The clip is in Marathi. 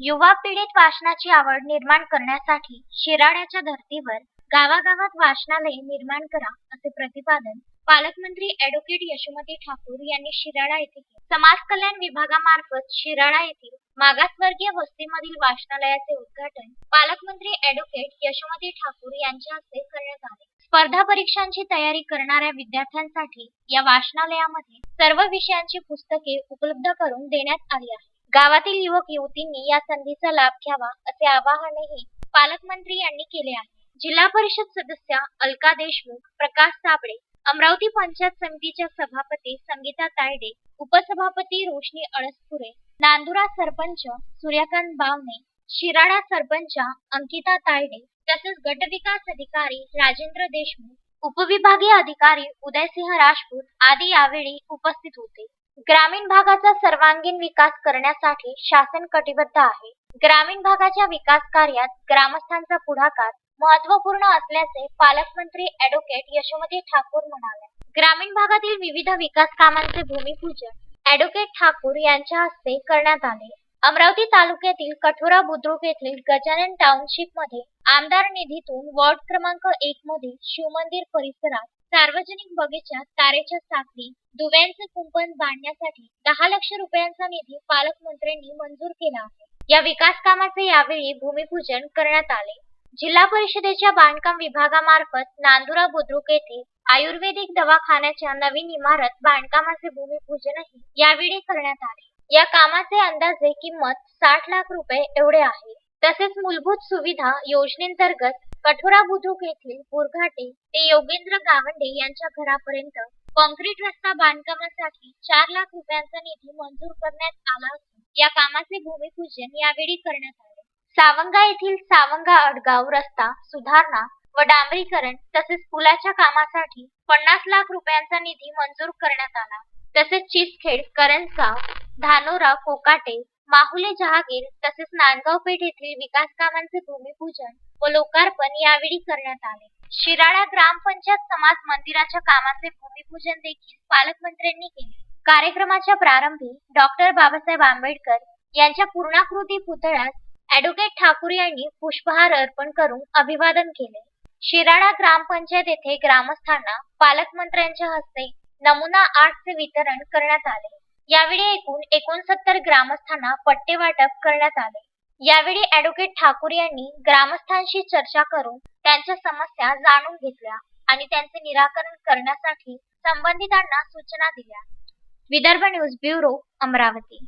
युवा पिढीत वाचनाची आवड निर्माण करण्यासाठी शिराड्याच्या धर्तीवर गावागावात वाचनालय निर्माण करा असे प्रतिपादन पालकमंत्री ऍडव्होकेट यशोमती ठाकूर यांनी शिराळा येथे समाज कल्याण विभागामार्फत शिराळा येथील मागासवर्गीय वस्तीमधील वाचनालयाचे उद्घाटन पालकमंत्री ऍडव्होकेट यशोमती ठाकूर यांच्या हस्ते करण्यात आले. स्पर्धा परीक्षांची तयारी करणाऱ्या विद्यार्थ्यांसाठी या वाचनालयामध्ये सर्व विषयांची पुस्तके उपलब्ध करून देण्यात आली आहेत. गावातील युवक युवतींनी या संधीचा लाभ घ्यावा असे आवाहनही पालकमंत्री यांनी केले आहे. जिल्हा परिषद सदस्या अलका देशमुख, प्रकाश साबळे, अमरावती पंचायत समितीच्या सभापती संगीता तायडे, उपसभापती रोशनी अळसपुरे, नांदुरा सरपंच सूर्यकांत बावणे, शिराळा सरपंच अंकिता तायडे तसेच गटविकास अधिकारी राजेंद्र देशमुख, उपविभागीय अधिकारी उदयसिंह राजपूत आदी यावेळी उपस्थित होते. ग्रामीण भागाचा सर्वांगीण विकास करण्यासाठी शासन कटिबद्ध आहे. ग्रामीण भागाच्या विकास कार्यात ग्रामस्थांचा पुढाकार महत्त्वपूर्ण असल्याचे पालकमंत्री ऍडव्होकेट यशोमती ठाकूर म्हणाले ग्रामीण भागातील विविध विकास कामांचे भूमिपूजन ऍडव्होकेट ठाकूर यांच्या हस्ते करण्यात आले. अमरावती तालुक्यातील कठोरा बुद्रुक येथील गजानन टाउनशिपमध्ये आमदार निधीतून वॉर्ड क्रमांक एक मधील शिवमंदिर परिसरात सार्वजनिक बगीचा तारेच्या साखळी, दुव्यांचे कुंपण बांधण्यासाठी दहा लक्ष रुपयांचा निधी पालकमंत्र्यांनी मंजूर केला आहे. या विकास कामाचे यावेळी भूमिपूजन करण्यात आले. जिल्हा परिषदेच्या बांधकाम विभागामार्फत नांदुरा बुद्रुक येथे आयुर्वेदिक दवाखान्याच्या नवीन इमारत बांधकामाचे भूमिपूजनही यावेळी करण्यात आले. या कामाचे अंदाजे किंमत साठ लाख रुपये एवढे आहे. तसेच मूलभूत सुविधा योजनेंतर्गत कठोरा बुद्रुक येथील बुरघाटे ते योगेंद्र गावंडे यांच्या घरापर्यंत काँक्रीट रस्ता बांधकामासाठी चार लाख रुपयांचा निधी मंजूर करण्यात आला असून या कामाचे भूमिपूजन यावेळी करण्यात आले. सावंगा येथील सावंगा अडगाव रस्ता सुधारणा व डांबरीकरण तसेच पुलाच्या कामासाठी पन्नास लाख रुपयांचा निधी मंजूर करण्यात आला. तसेच चिसखेड करंजगाव, धानोरा, कोकाटे, माहुले जहागीर तसेच नांदगाव पेठ येथील विकास कामांचे भूमिपूजन व लोकार्पण यावेळी करण्यात आले. शिराळा ग्रामपंचायत समाज मंदिराच्या कामाचे भूमिपूजन देखील पालकमंत्र्यांनी केले. कार्यक्रमाच्या प्रारंभी डॉक्टर बाबासाहेब आंबेडकर यांच्या पूर्णाकृती पुतळ्यास अॅडव्होकेट ठाकूर यांनी पुष्पहार अर्पण करून अभिवादन केले. शिराळा ग्रामपंचायत येथे ग्रामस्थांना पालकमंत्र्यांच्या हस्ते नमुना आर्टचे वितरण करण्यात आले. यावेळी एकूण एकोणसत्तर ग्रामस्थांना पट्टे वाटप करण्यात आले. यावेळी अॅडव्होकेट ठाकूर यांनी ग्रामस्थांशी चर्चा करून त्यांच्या समस्या जाणून घेतल्या आणि त्यांचे निराकरण करण्यासाठी संबंधितांना सूचना दिल्या. Vidarbha news bureau, Amravati